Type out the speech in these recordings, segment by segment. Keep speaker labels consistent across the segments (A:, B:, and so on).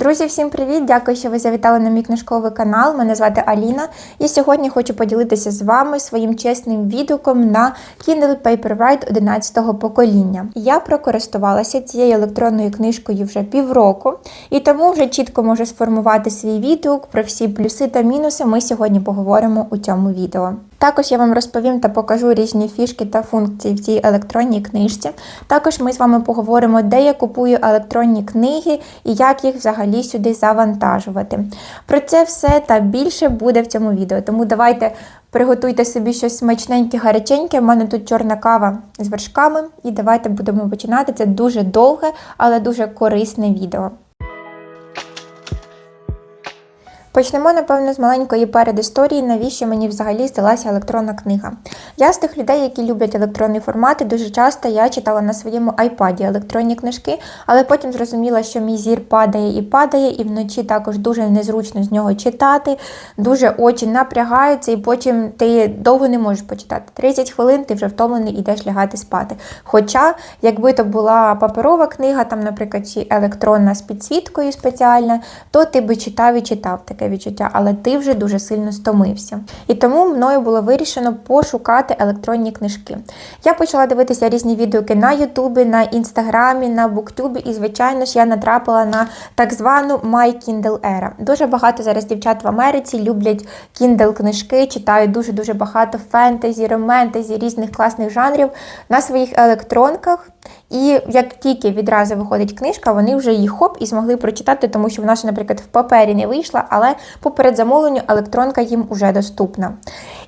A: Друзі, всім привіт! Дякую, що ви завітали на мій книжковий канал. Мене звати Аліна. І сьогодні хочу поділитися з вами своїм чесним відгуком на Kindle Paperwhite 11-го покоління. Я прокористувалася цією електронною книжкою вже півроку, і тому вже чітко можу сформувати свій відгук про всі плюси та мінуси. Ми сьогодні поговоримо у цьому відео. Також я вам розповім та покажу різні фішки та функції в цій електронній книжці. Також ми з вами поговоримо, де я купую електронні книги і як їх взагалі сюди завантажувати. Про це все та більше буде в цьому відео. Тому давайте приготуйте собі щось смачненьке, гаряченьке. У мене тут чорна кава з вершками. І давайте будемо починати. Це дуже довге, але дуже корисне відео. Почнемо, напевно, з маленької передісторії, навіщо мені взагалі здалася електронна книга. Я з тих людей, які люблять електронний формат, і дуже часто я читала на своєму айпаді електронні книжки, але потім зрозуміла, що мій зір падає і падає, і вночі також дуже незручно з нього читати, дуже очі напрягаються, і потім ти довго не можеш почитати. 30 хвилин ти вже втомлений ідеш лягати спати. Хоча, якби то була паперова книга, там, наприклад, чи електронна з підсвіткою спеціальна, то ти би читав і читав таке відчуття, але ти вже дуже сильно стомився. І тому мною було вирішено пошукати електронні книжки. Я почала дивитися різні відеоки на Ютубі, на Інстаграмі, на Буктюбі, і, звичайно ж, я натрапила на так звану My Kindle Era. Дуже багато зараз дівчат в Америці люблять Kindle книжки, читають дуже-дуже багато фентезі, романтезі, різних класних жанрів на своїх електронках. І як тільки відразу виходить книжка, вони вже її хоп і змогли прочитати, тому що вона ж, наприклад, в папері не вийшла, але по передзамовленню електронка їм вже доступна.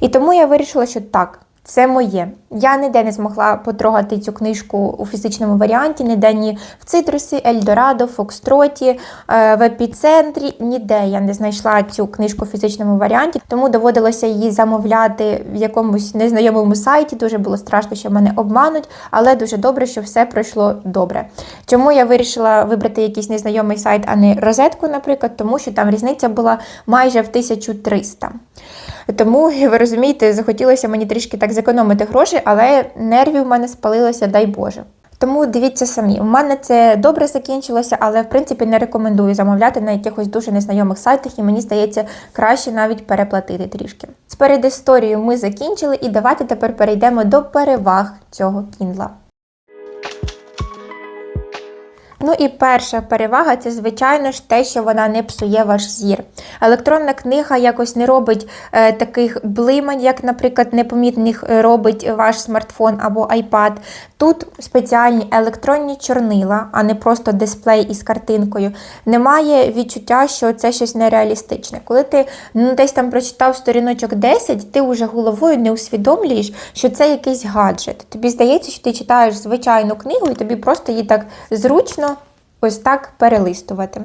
A: І тому я вирішила, що так. Це моє. Я ніде не змогла потрогати цю книжку у фізичному варіанті, ніде ні в цитрусі, Ельдорадо, Фокстроті, е, в епіцентрі. Ніде я не знайшла цю книжку у фізичному варіанті, тому доводилося її замовляти в якомусь незнайомому сайті. Дуже було страшно, що мене обмануть, але дуже добре, що все пройшло добре. Чому я вирішила вибрати якийсь незнайомий сайт, а не розетку, наприклад, тому що там різниця була майже в 1300. Тому, ви розумієте, захотілося мені трішки так зекономити гроші, але нервів в мене спалилося, дай Боже. Тому дивіться самі, у мене це добре закінчилося, але в принципі не рекомендую замовляти на якихось дуже незнайомих сайтах, і мені здається, краще навіть переплатити трішки. З передісторією ми закінчили, і давайте тепер перейдемо до переваг цього кіндла. Ну і перша перевага це, звичайно ж, те, що вона не псує ваш зір. Електронна книга якось не робить е, таких блимань, як, наприклад, непомітних робить ваш смартфон або iPad. Тут спеціальні електронні чорнила, а не просто дисплей із картинкою. Немає відчуття, що це щось нереалістичне. Коли ти ну, десь там прочитав сторіночок 10, ти вже головою не усвідомлюєш, що це якийсь гаджет. Тобі здається, що ти читаєш звичайну книгу, і тобі просто її так зручно ось так перелистувати.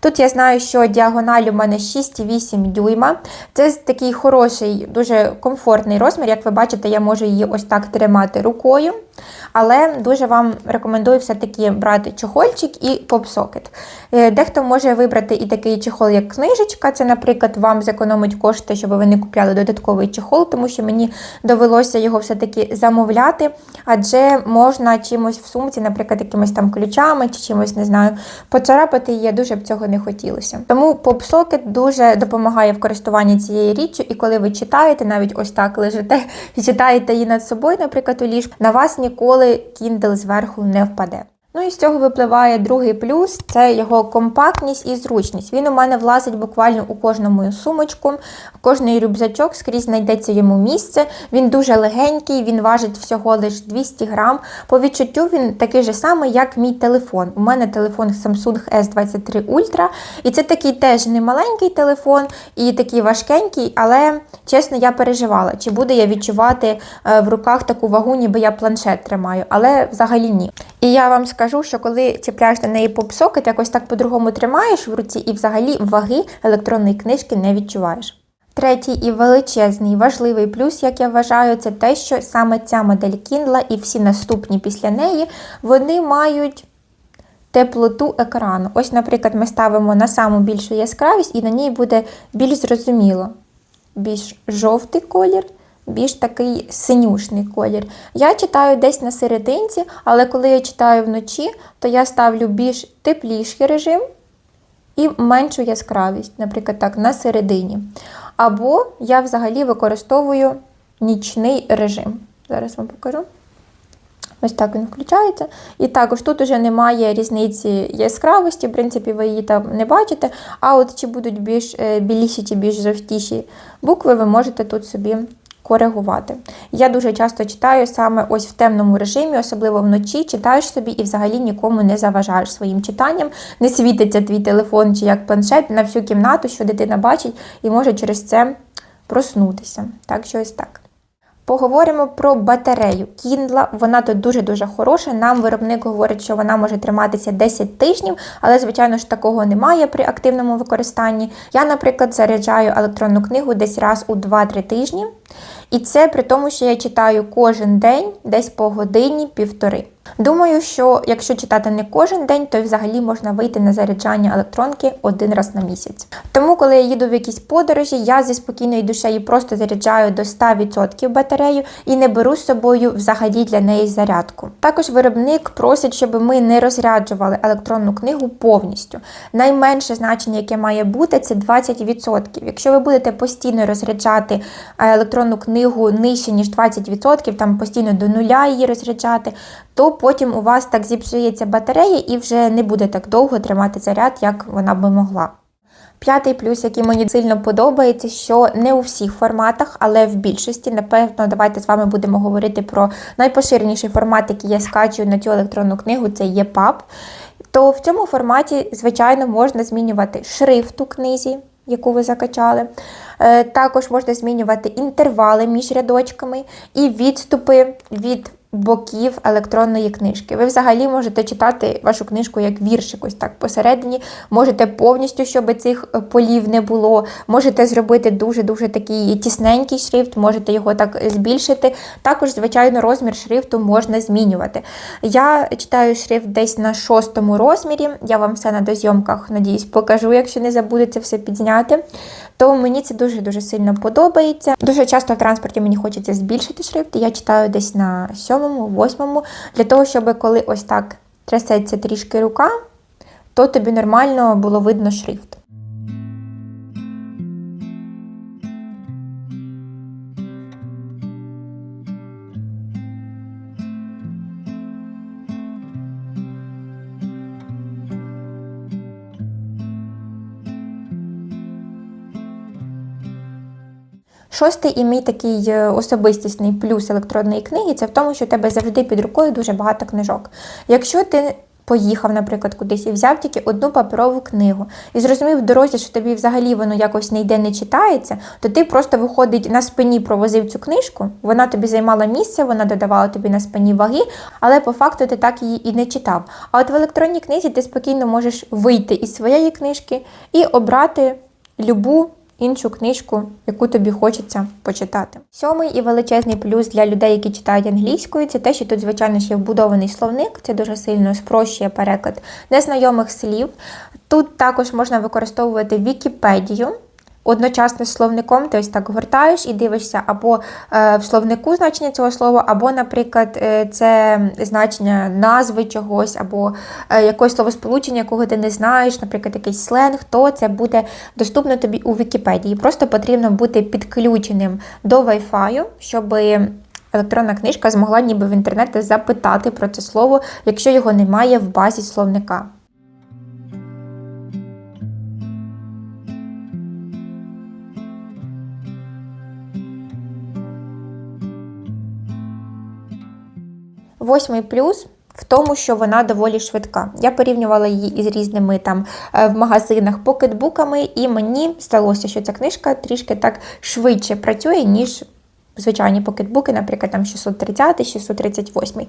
A: Тут я знаю, що діагональ у мене 6,8 дюйма. Це такий хороший, дуже комфортний розмір. Як ви бачите, я можу її ось так тримати рукою. Але дуже вам рекомендую все-таки брати чохольчик і поп-сокет. Дехто може вибрати і такий чехол, як книжечка. Це, наприклад, вам зекономить кошти, щоб ви не купляли додатковий чехол, тому що мені довелося його все-таки замовляти, адже можна чимось в сумці, наприклад, якимись там ключами чи чимось, не знаю, поцарапати її, дуже б цього не хотілося. Тому поп-сокет дуже допомагає в користуванні цією річчю, і коли ви читаєте, навіть ось так лежите і читаєте її над собою, наприклад, у ліжку, на вас ніколи Kindle зверху не впаде. Ну і з цього випливає другий плюс це його компактність і зручність. Він у мене влазить буквально у кожну мою сумочку, в кожний рюкзачок, скрізь знайдеться йому місце. Він дуже легенький, він важить всього лише 200 грам. По відчуттю він такий же самий, як мій телефон. У мене телефон Samsung S23 Ultra, і це такий теж не маленький телефон і такий важкенький, але чесно, я переживала, чи буду я відчувати в руках таку вагу, ніби я планшет тримаю, але взагалі ні. І я вам скажу, що коли чіпляєш на неї попсокет, якось так по-другому тримаєш в руці і взагалі ваги електронної книжки не відчуваєш. Третій і величезний важливий плюс, як я вважаю, це те, що саме ця модель Kindle і всі наступні після неї, вони мають теплоту екрану. Ось, наприклад, ми ставимо на саму більшу яскравість, і на ній буде більш зрозуміло, більш жовтий колір більш такий синюшний колір. Я читаю десь на серединці, але коли я читаю вночі, то я ставлю більш тепліший режим. і меншу яскравість, наприклад, так, на середині. Або я взагалі використовую нічний режим. Зараз вам покажу. Ось так він включається. І також тут уже немає різниці яскравості, в принципі, ви її там не бачите. А от чи будуть більш е, біліші чи більш жовтіші букви, ви можете тут собі коригувати. Я дуже часто читаю саме ось в темному режимі, особливо вночі, читаєш собі і взагалі нікому не заважаєш своїм читанням. Не світиться твій телефон чи як планшет на всю кімнату, що дитина бачить, і може через це проснутися. Так що ось так. Поговоримо про батарею Kindle. Вона тут дуже-дуже хороша. Нам виробник говорить, що вона може триматися 10 тижнів, але, звичайно ж, такого немає при активному використанні. Я, наприклад, заряджаю електронну книгу десь раз у 2-3 тижні. І це при тому, що я читаю кожен день, десь по годині, півтори. Думаю, що якщо читати не кожен день, то взагалі можна вийти на заряджання електронки один раз на місяць. Тому, коли я їду в якісь подорожі, я зі спокійною душею просто заряджаю до 100% батарею і не беру з собою взагалі для неї зарядку. Також виробник просить, щоб ми не розряджували електронну книгу повністю. Найменше значення, яке має бути, це 20%. Якщо ви будете постійно розряджати е, електронну книгу нижче, ніж 20%, там постійно до нуля її розряджати, то потім у вас так зіпсується батарея і вже не буде так довго тримати заряд, як вона би могла. П'ятий плюс, який мені сильно подобається, що не у всіх форматах, але в більшості, напевно, давайте з вами будемо говорити про найпоширеніший формат, який я скачую на цю електронну книгу, це EPUB. То в цьому форматі, звичайно, можна змінювати шрифт у книзі, яку ви закачали. Е, Також можна змінювати інтервали між рядочками і відступи від боків електронної книжки. Ви взагалі можете читати вашу книжку як віршик, ось так посередині. Можете повністю, щоб цих е, полів не було. Можете зробити дуже-дуже такий тісненький шрифт, можете його так збільшити. Також, звичайно, розмір шрифту можна змінювати. Я читаю шрифт десь на шостому розмірі. Я вам все на дозйомках, надіюсь, покажу, якщо не забудете все підзняти. То мені це дуже-дуже сильно подобається. Дуже часто в транспорті мені хочеться збільшити шрифт. Я читаю десь на сьомому, восьмому, для того, щоб коли ось так трясеться трішки рука, то тобі нормально було видно шрифт. Шостий і мій такий е, особистісний плюс електронної книги це в тому, що у тебе завжди під рукою дуже багато книжок. Якщо ти поїхав, наприклад, кудись і взяв тільки одну паперову книгу і зрозумів в дорозі, що тобі взагалі воно якось не йде, не читається, то ти просто виходить на спині, провозив цю книжку, вона тобі займала місце, вона додавала тобі на спині ваги, але по факту ти так її і не читав. А от в електронній книзі ти спокійно можеш вийти із своєї книжки і обрати любу іншу книжку, яку тобі хочеться почитати. Сьомий і величезний плюс для людей, які читають англійською, це те, що тут, звичайно, ще вбудований словник. Це дуже сильно спрощує переклад незнайомих слів. Тут також можна використовувати Вікіпедію. Одночасно з словником ось так гортаєш і дивишся або е, в словнику значення цього слова, або, наприклад, е, це значення назви чогось, або е, якогось словосполучення, якого ти не знаєш, наприклад, якийсь сленг, то це буде доступно тобі у Вікіпедії. Просто потрібно бути підключеним до Wi-Fi, щоб електронна книжка змогла ніби в інтернеті запитати про це слово, якщо його немає в базі словника. Восьмий плюс в тому, що вона доволі швидка. Я порівнювала її із різними там е, в магазинах покетбуками, і мені сталося, що ця книжка трішки так швидше працює, ніж звичайні покетбуки, наприклад, там 630, 638.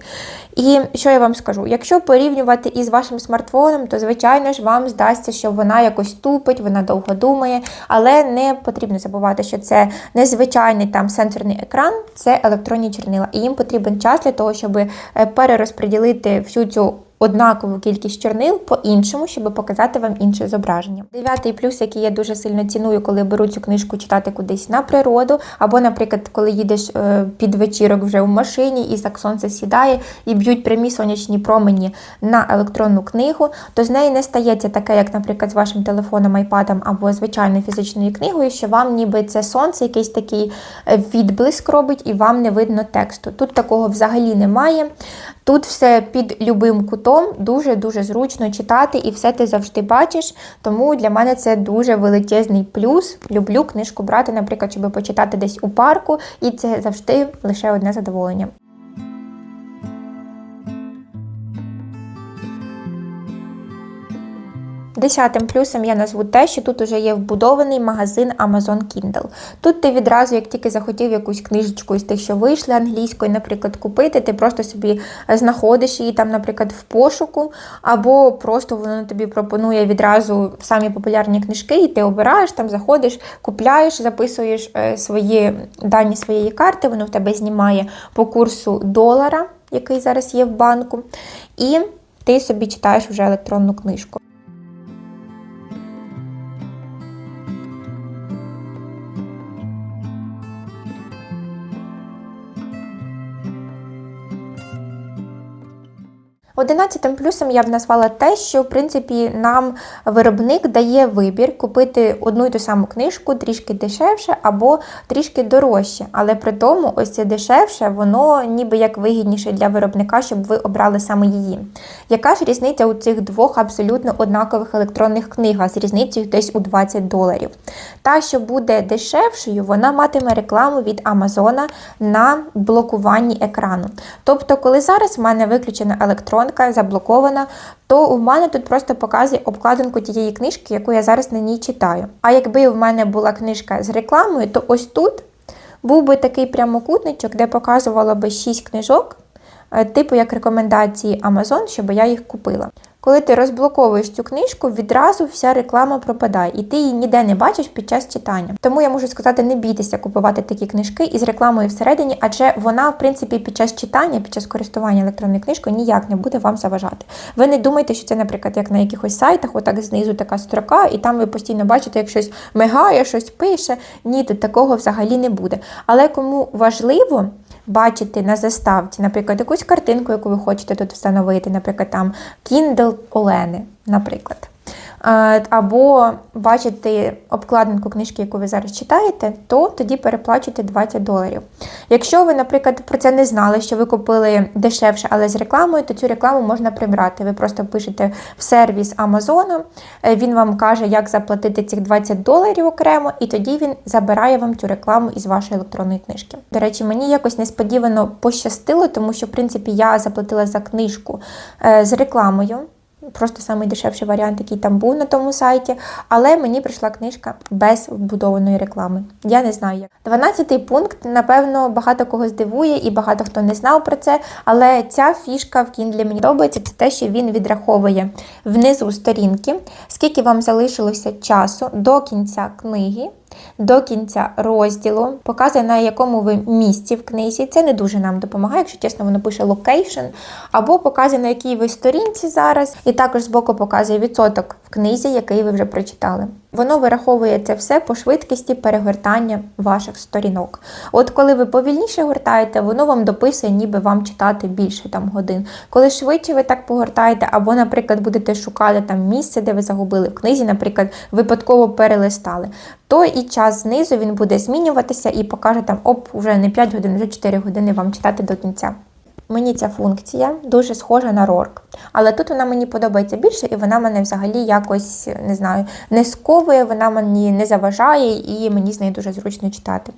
A: І що я вам скажу? Якщо порівнювати із вашим смартфоном, то, звичайно ж, вам здасться, що вона якось тупить, вона довго думає, але не потрібно забувати, що це незвичайний там сенсорний екран, це електронні чорнила. І їм потрібен час для того, щоб перерозподілити всю цю однакову кількість чорнил по-іншому, щоб показати вам інше зображення. Дев'ятий плюс, який я дуже сильно ціную, коли беру цю книжку читати кудись на природу, або, наприклад, коли їдеш е, під вечірок вже в машині і так сонце сідає і б'ють прямі сонячні промені на електронну книгу, то з неї не стається таке, як, наприклад, з вашим телефоном, айпадом або звичайною фізичною книгою, що вам ніби це сонце, якийсь такий е, відблиск робить, і вам не видно тексту. Тут такого взагалі немає. Тут все під любим кутом, дуже-дуже зручно читати, і все ти завжди бачиш. Тому для мене це дуже величезний плюс. Люблю книжку брати, наприклад, щоб почитати десь у парку, і це завжди лише одне задоволення. Десятим плюсом я назву те, що тут уже є вбудований магазин Amazon Kindle. Тут ти відразу, як тільки захотів якусь книжечку із тих, що вийшли англійською, наприклад, купити, ти просто собі знаходиш її там, наприклад, в пошуку, або просто воно тобі пропонує відразу самі популярні книжки, і ти обираєш, там заходиш, купляєш, записуєш е, свої дані своєї карти, воно в тебе знімає по курсу долара, який зараз є в банку, і ти собі читаєш вже електронну книжку. Одинадцятим плюсом я б назвала те, що в принципі нам виробник дає вибір купити одну і ту саму книжку трішки дешевше або трішки дорожче. Але при тому, ось це дешевше, воно ніби як вигідніше для виробника, щоб ви обрали саме її. Яка ж різниця у цих двох абсолютно однакових електронних книгах з різницею десь у 20 доларів? Та, що буде дешевшою, вона матиме рекламу від Амазона на блокуванні екрану. Тобто, коли зараз в мене виключена електронна електронка заблокована, то у мене тут просто показує обкладинку тієї книжки, яку я зараз на ній читаю. А якби в мене була книжка з рекламою, то ось тут був би такий прямокутничок, де показувало би 6 книжок, е, типу як рекомендації Amazon, щоб я їх купила. Коли ти розблоковуєш цю книжку, відразу вся реклама пропадає, і ти її ніде не бачиш під час читання. Тому я можу сказати, не бійтеся купувати такі книжки із рекламою всередині, адже вона, в принципі, під час читання, під час користування електронною книжкою ніяк не буде вам заважати. Ви не думайте, що це, наприклад, як на якихось сайтах, отак знизу така строка, і там ви постійно бачите, як щось мигає, щось пише. Ні, тут такого взагалі не буде. Але кому важливо бачити на заставці, наприклад, якусь картинку, яку ви хочете тут встановити, наприклад, там Kindle Олени, наприклад. Або бачите обкладинку книжки, яку ви зараз читаєте, то тоді переплачуйте 20 доларів. Якщо ви, наприклад, про це не знали, що ви купили дешевше, але з рекламою, то цю рекламу можна прибрати. Ви просто пишете в сервіс Амазону, е, він вам каже, як заплатити цих 20 доларів окремо, і тоді він забирає вам цю рекламу із вашої електронної книжки. До речі, мені якось несподівано пощастило, тому що, в принципі, я заплатила за книжку е, з рекламою. Просто найдешевший варіант, який там був на тому сайті. Але мені прийшла книжка без вбудованої реклами. Я не знаю як. Дванадцятий пункт, напевно, багато кого здивує і багато хто не знав про це. Але ця фішка в Kindle мені подобається, це те, що він відраховує внизу сторінки, скільки вам залишилося часу до кінця книги до кінця розділу, показує, на якому ви місці в книзі. Це не дуже нам допомагає, якщо чесно, воно пише локейшн, або показує, на якій ви сторінці зараз, і також збоку показує відсоток в книзі, який ви вже прочитали. Воно вираховує це все по швидкості перегортання ваших сторінок. От коли ви повільніше гортаєте, воно вам дописує, ніби вам читати більше там годин. Коли швидше ви так погортаєте, або, наприклад, будете шукати там місце, де ви загубили в книзі, наприклад, випадково перелистали, то і час знизу він буде змінюватися і покаже там, оп, вже не 5 годин, вже 4 години вам читати до кінця. Мені ця функція дуже схожа на рорк. Але тут вона мені подобається більше, і вона мене взагалі якось не знаю, не сковує, вона мені не заважає, і мені з нею дуже зручно читати.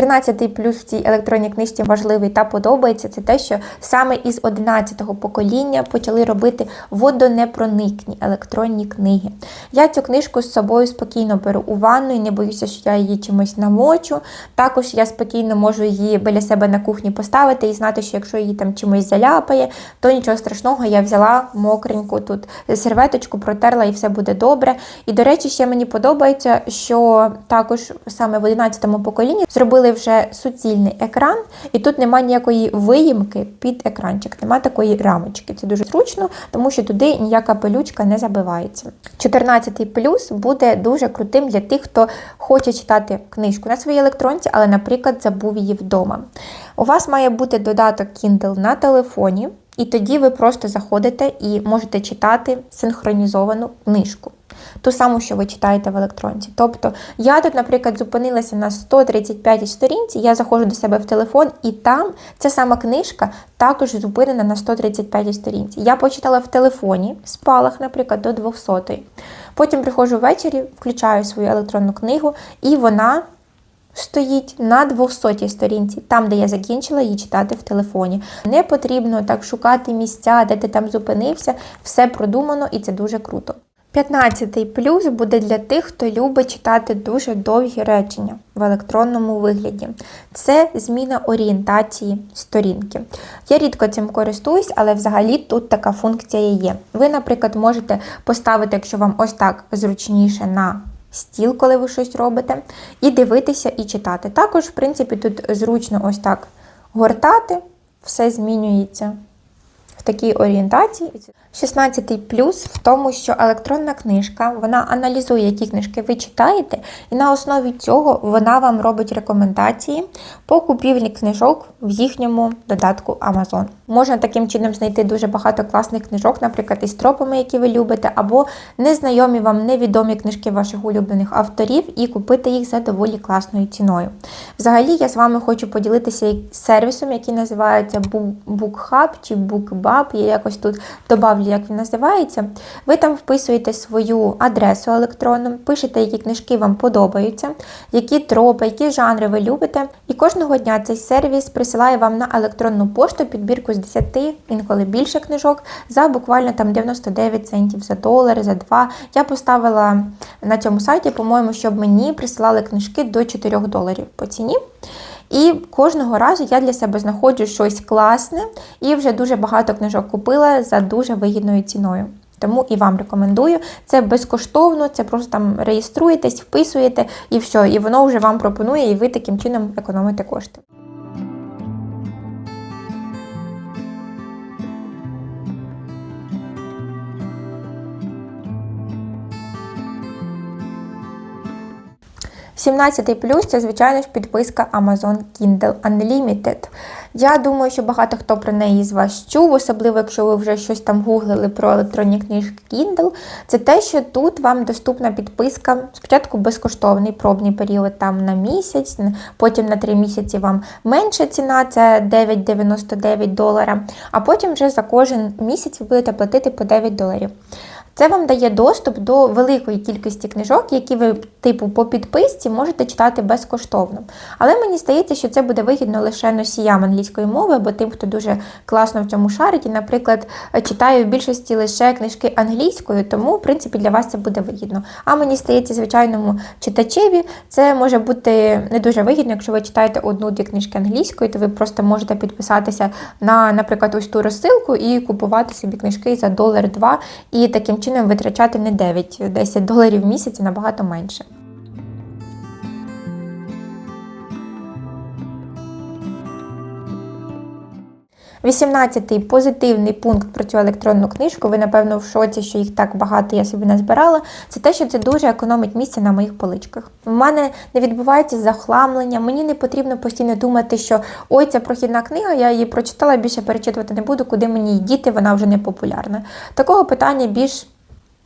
A: 13-й плюс в цій електронній книжці важливий та подобається, це те, що саме із 11-го покоління почали робити водонепроникні електронні книги. Я цю книжку з собою спокійно беру у ванну і не боюся, що я її чимось намочу. Також я спокійно можу її біля себе на кухні поставити і знати, що якщо її там чимось заляпає, то нічого страшного, я взяла мокреньку тут серветочку, протерла і все буде добре. І, до речі, ще мені подобається, що також саме в 11-му поколінні зробили вже суцільний екран, і тут немає ніякої виїмки під екранчик, немає такої рамочки. Це дуже зручно, тому що туди ніяка пилючка не забивається. 14-й плюс буде дуже крутим для тих, хто хоче читати книжку на своїй електронці, але, наприклад, забув її вдома. У вас має бути додаток Kindle на телефоні, і тоді ви просто заходите і можете читати синхронізовану книжку. Ту саму, що ви читаєте в електронці. Тобто, я тут, наприклад, зупинилася на 135 сторінці, я заходжу до себе в телефон, і там ця сама книжка також зупинена на 135 сторінці. Я почитала в телефоні, спалах, наприклад, до 200. Потім приходжу ввечері, включаю свою електронну книгу, і вона стоїть на 200 сторінці, там, де я закінчила її читати в телефоні. Не потрібно так шукати місця, де ти там зупинився, все продумано і це дуже круто. 15-й плюс буде для тих, хто любить читати дуже довгі речення в електронному вигляді. Це зміна орієнтації сторінки. Я рідко цим користуюсь, але взагалі тут така функція є. Ви, наприклад, можете поставити, якщо вам ось так зручніше на стіл, коли ви щось робите, і дивитися і читати. Також, в принципі, тут зручно ось так гортати, все змінюється в такій орієнтації. 16-й плюс в тому, що електронна книжка вона аналізує, які книжки ви читаєте, і на основі цього вона вам робить рекомендації по купівлі книжок в їхньому додатку Amazon. Можна таким чином знайти дуже багато класних книжок, наприклад, із тропами, які ви любите, або незнайомі вам невідомі книжки ваших улюблених авторів, і купити їх за доволі класною ціною. Взагалі, я з вами хочу поділитися сервісом, який називається BookHub чи BookBub. Я якось тут добавлю, як він називається. Ви там вписуєте свою адресу електронну, пишете, які книжки вам подобаються, які тропи, які жанри ви любите. І кожного дня цей сервіс присилає вам на електронну пошту підбірку з 10, інколи більше книжок, за буквально там 99 центів за долар, за 2. Я поставила на цьому сайті, по-моєму, щоб мені присилали книжки до 4 доларів по ціні. І кожного разу я для себе знаходжу щось класне і вже дуже багато книжок купила за дуже вигідною ціною. Тому і вам рекомендую. Це безкоштовно, це просто там реєструєтесь, вписуєте і все, і воно вже вам пропонує, і ви таким чином економите кошти. Сімнадцятий плюс це, звичайно ж, підписка Amazon Kindle Unlimited. Я думаю, що багато хто про неї з вас чув, особливо якщо ви вже щось там гуглили про електронні книжки Kindle. Це те, що тут вам доступна підписка. Спочатку безкоштовний пробний період там на місяць, потім на 3 місяці вам менша ціна, це 9,99 долара, а потім вже за кожен місяць ви будете платити по 9 доларів. Це вам дає доступ до великої кількості книжок, які ви, типу, по підписці можете читати безкоштовно. Але мені здається, що це буде вигідно лише носіям англійської мови, або тим, хто дуже класно в цьому шарить, і, наприклад, читає в більшості лише книжки англійською, тому, в принципі, для вас це буде вигідно. А мені здається, звичайному читачеві це може бути не дуже вигідно, якщо ви читаєте одну-дві книжки англійською, то ви просто можете підписатися на, наприклад, ось ту розсилку і купувати собі книжки за долар-два. І таким чином витрачати не 9-10 доларів в місяць, а набагато менше. Вісімнадцятий позитивний пункт про цю електронну книжку. Ви, напевно, в шоці, що їх так багато я собі назбирала. Це те, що це дуже економить місце на моїх поличках. У мене не відбувається захламлення, мені не потрібно постійно думати, що ой, це прохідна книга, я її прочитала, більше перечитувати не буду, куди мені її діти, вона вже не популярна. Такого питання більш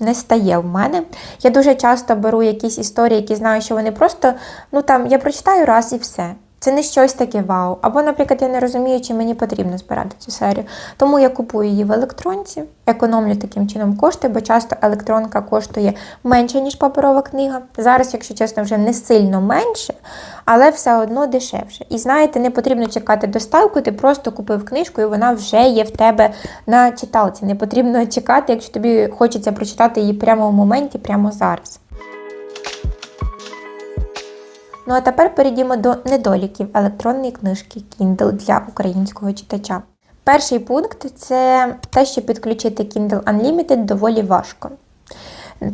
A: не стає в мене. Я дуже часто беру якісь історії, які знаю, що вони просто, ну там, я прочитаю раз і все. Це не щось таке вау. Або, наприклад, я не розумію, чи мені потрібно збирати цю серію. Тому я купую її в електронці, економлю таким чином кошти, бо часто електронка коштує менше, ніж паперова книга. Зараз, якщо чесно, вже не сильно менше, але все одно дешевше. І знаєте, не потрібно чекати доставку, ти просто купив книжку, і вона вже є в тебе на читалці. Не потрібно чекати, якщо тобі хочеться прочитати її прямо в моменті, прямо зараз. Ну а тепер перейдімо до недоліків електронної книжки Kindle для українського читача. Перший пункт це те, що підключити Kindle Unlimited доволі важко.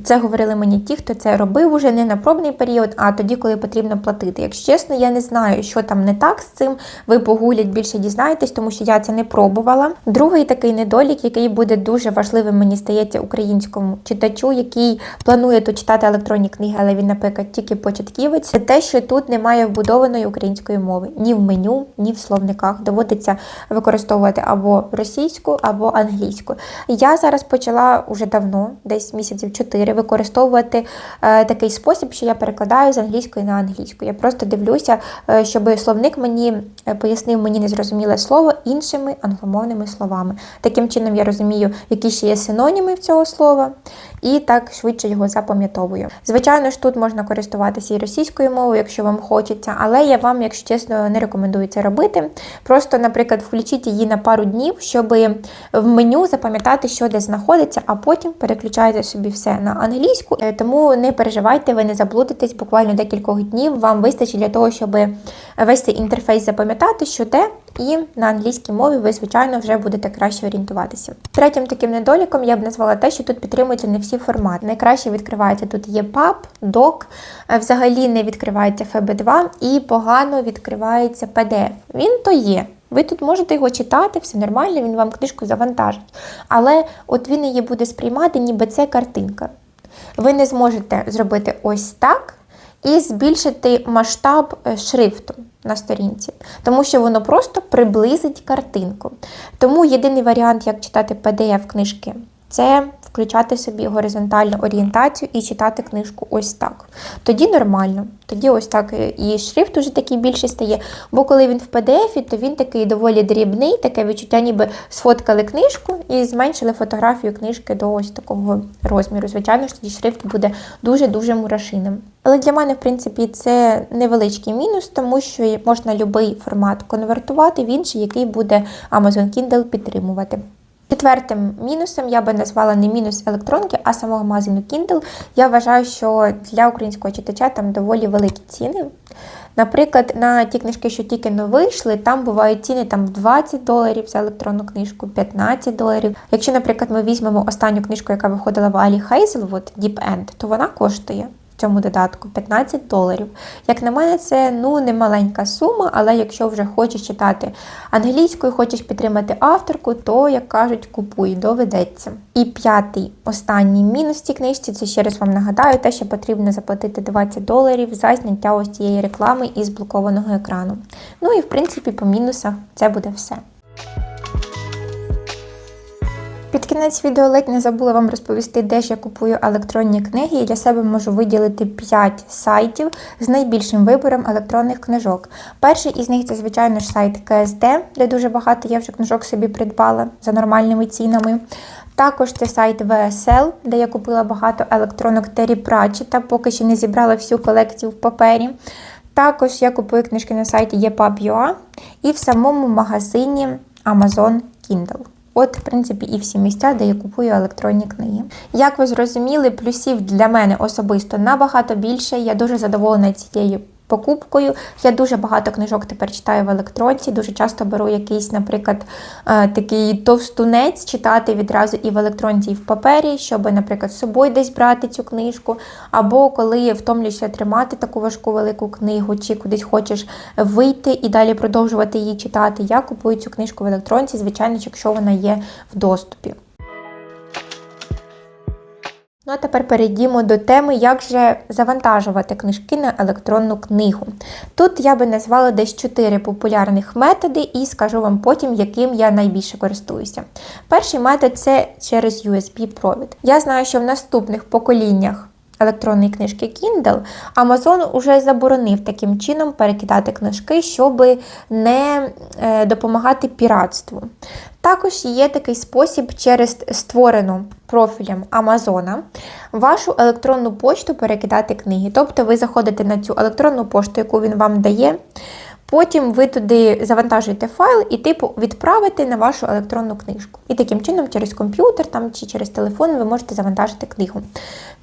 A: Це говорили мені ті, хто це робив уже не на пробний період, а тоді, коли потрібно платити. Якщо чесно, я не знаю, що там не так з цим. Ви погулять більше дізнаєтесь, тому що я це не пробувала. Другий такий недолік, який буде дуже важливим, мені стається українському читачу, який планує тут читати електронні книги, але він, наприклад, тільки початківець. Це те, що тут немає вбудованої української мови ні в меню, ні в словниках. Доводиться використовувати або російську, або англійську. Я зараз почала уже давно, десь місяців 4, використовувати е, такий спосіб, що я перекладаю з англійської на англійську. Я просто дивлюся, е, щоб словник мені е, пояснив мені незрозуміле слово іншими англомовними словами. Таким чином я розумію, які ще є синоніми в цього слова, і так швидше його запам'ятовую. Звичайно ж, тут можна користуватися і російською мовою, якщо вам хочеться, але я вам, якщо чесно, не рекомендую це робити. Просто, наприклад, включіть її на пару днів, щоб в меню запам'ятати, що де знаходиться, а потім переключайте собі все на англійську. Е, Тому не переживайте, ви не заблудитесь, буквально декількох днів вам вистачить для того, щоб весь цей інтерфейс запам'ятати, що де, і на англійській мові ви, звичайно, вже будете краще орієнтуватися. Третім таким недоліком я б назвала те, що тут підтримуються не всі формати. Найкраще відкривається тут EPUB, DOC, е, взагалі не відкривається FB2 і погано відкривається PDF. Він то є. Ви тут можете його читати, все нормально, він вам книжку завантажить. Але от він її буде сприймати, ніби це картинка. Ви не зможете зробити ось так і збільшити масштаб е, шрифту на сторінці, тому що воно просто приблизить картинку. Тому єдиний варіант, як читати PDF книжки, це включати собі горизонтальну орієнтацію і читати книжку ось так. Тоді нормально. Тоді ось так і шрифт уже такий більший стає. Бо коли він в PDF, то він такий доволі дрібний, таке відчуття, ніби сфоткали книжку і зменшили фотографію книжки до ось такого розміру. Звичайно ж, тоді шрифт буде дуже-дуже мурашиним. Але для мене, в принципі, це невеличкий мінус, тому що можна будь-який формат конвертувати в інший, який буде Amazon Kindle підтримувати. Четвертим мінусом я би назвала не мінус електронки, а самого магазину Kindle. Я вважаю, що для українського читача там доволі великі ціни. Наприклад, на ті книжки, що тільки но вийшли, там бувають ціни там 20 доларів за електронну книжку, 15 доларів. Якщо, наприклад, ми візьмемо останню книжку, яка виходила в Алі Хейзелвуд, Deep End, то вона коштує цьому додатку 15 доларів. Як на мене, це ну не маленька сума, але якщо вже хочеш читати англійською, хочеш підтримати авторку, то, як кажуть, купуй, доведеться. І п'ятий останній мінус цій книжці, це ще раз вам нагадаю, те, що потрібно заплатити 20 доларів за зняття ось цієї реклами із блокованого екрану. Ну і в принципі по мінусах це буде все. Під кінець відео ледь не забула вам розповісти, де ж я купую електронні книги, і для себе можу виділити 5 сайтів з найбільшим вибором електронних книжок. Перший із них це, звичайно ж, сайт КСД, де дуже багато я вже книжок собі придбала за нормальними цінами. Також це сайт VSL, де я купила багато електронок Террі Пратчета, поки ще не зібрала всю колекцію в папері. Також я купую книжки на сайті EPUB.ua і в самому магазині Amazon Kindle. От, в принципі, і всі місця, де я купую електронні книги. Як ви зрозуміли, плюсів для мене особисто набагато більше. Я дуже задоволена цією покупкою. Я дуже багато книжок тепер читаю в електронці. Дуже часто беру якийсь, наприклад, е, такий товстунець читати відразу і в електронці, і в папері, щоб, наприклад, з собою десь брати цю книжку. Або коли втомлюєшся тримати таку важку велику книгу, чи кудись хочеш вийти і далі продовжувати її читати. Я купую цю книжку в електронці, звичайно, якщо вона є в доступі. Ну а тепер перейдімо до теми, як же завантажувати книжки на електронну книгу. Тут я би назвала десь 4 популярних методи і скажу вам потім, яким я найбільше користуюся. Перший метод це через USB-провід. Я знаю, що в наступних поколіннях електронної книжки Kindle, Amazon уже заборонив таким чином перекидати книжки, щоб не е, допомагати піратству. Також є такий спосіб через створену профілем Амазона вашу електронну почту перекидати книги. Тобто ви заходите на цю електронну пошту, яку він вам дає. Потім ви туди завантажуєте файл і типу відправите на вашу електронну книжку. І таким чином, через комп'ютер там, чи через телефон ви можете завантажити книгу.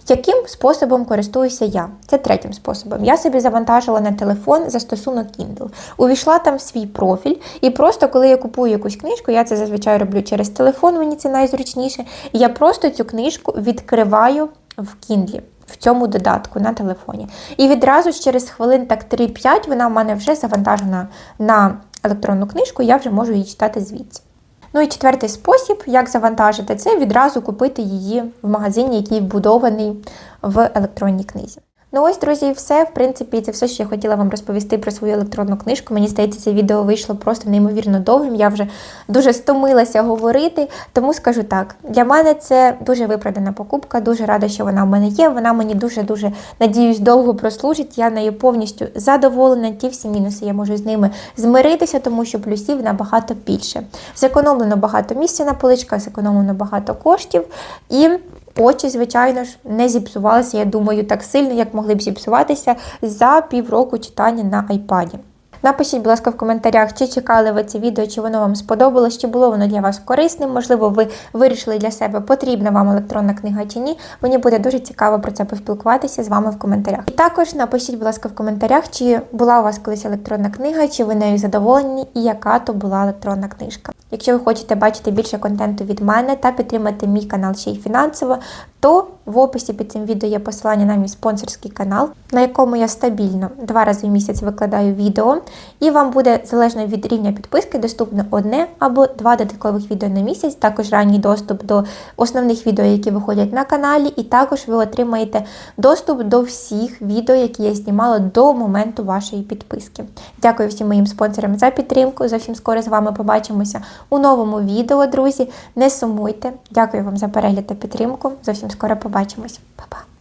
A: Яким способом користуюся я? Це третім способом. Я собі завантажила на телефон застосунок Kindle. Увійшла там в свій профіль, і просто коли я купую якусь книжку, я це зазвичай роблю через телефон, мені це найзручніше. І я просто цю книжку відкриваю в Kindle. В цьому додатку на телефоні. І відразу через хвилин так 3-5 вона в мене вже завантажена на електронну книжку, я вже можу її читати звідси. Ну і четвертий спосіб, як завантажити, це відразу купити її в магазині, який вбудований в електронній книзі. Ну ось, друзі, все. В принципі, це все, що я хотіла вам розповісти про свою електронну книжку. Мені здається, це відео вийшло просто неймовірно довгим. Я вже дуже стомилася говорити, тому скажу так: для мене це дуже виправдана покупка. Дуже рада, що вона в мене є. Вона мені дуже-дуже надіюсь довго прослужить. Я нею повністю задоволена. Ті всі мінуси я можу з ними змиритися, тому що плюсів набагато більше. Зекономлено багато місця на поличках, зекономлено багато коштів і. Очі, звичайно ж, не зіпсувалися, я думаю, так сильно, як могли б зіпсуватися за півроку читання на айпаді. Напишіть, будь ласка, в коментарях, чи чекали ви це відео, чи воно вам сподобалось, чи було воно для вас корисним. Можливо, ви вирішили для себе, потрібна вам електронна книга чи ні. Мені буде дуже цікаво про це поспілкуватися з вами в коментарях. І також напишіть, будь ласка, в коментарях, чи була у вас колись електронна книга, чи ви нею задоволені, і яка то була електронна книжка. Якщо ви хочете бачити більше контенту від мене та підтримати мій канал ще й фінансово, то в описі під цим відео є посилання на мій спонсорський канал, на якому я стабільно два рази в місяць викладаю відео, і вам буде залежно від рівня підписки доступно одне або два додаткових відео на місяць, також ранній доступ до основних відео, які виходять на каналі, і також ви отримаєте доступ до всіх відео, які я знімала до моменту вашої підписки. Дякую всім моїм спонсорам за підтримку. Зовсім скоро з вами побачимося у новому відео, друзі. Не сумуйте. Дякую вам за перегляд та підтримку. Зовсім скоро побачимось. Па-па!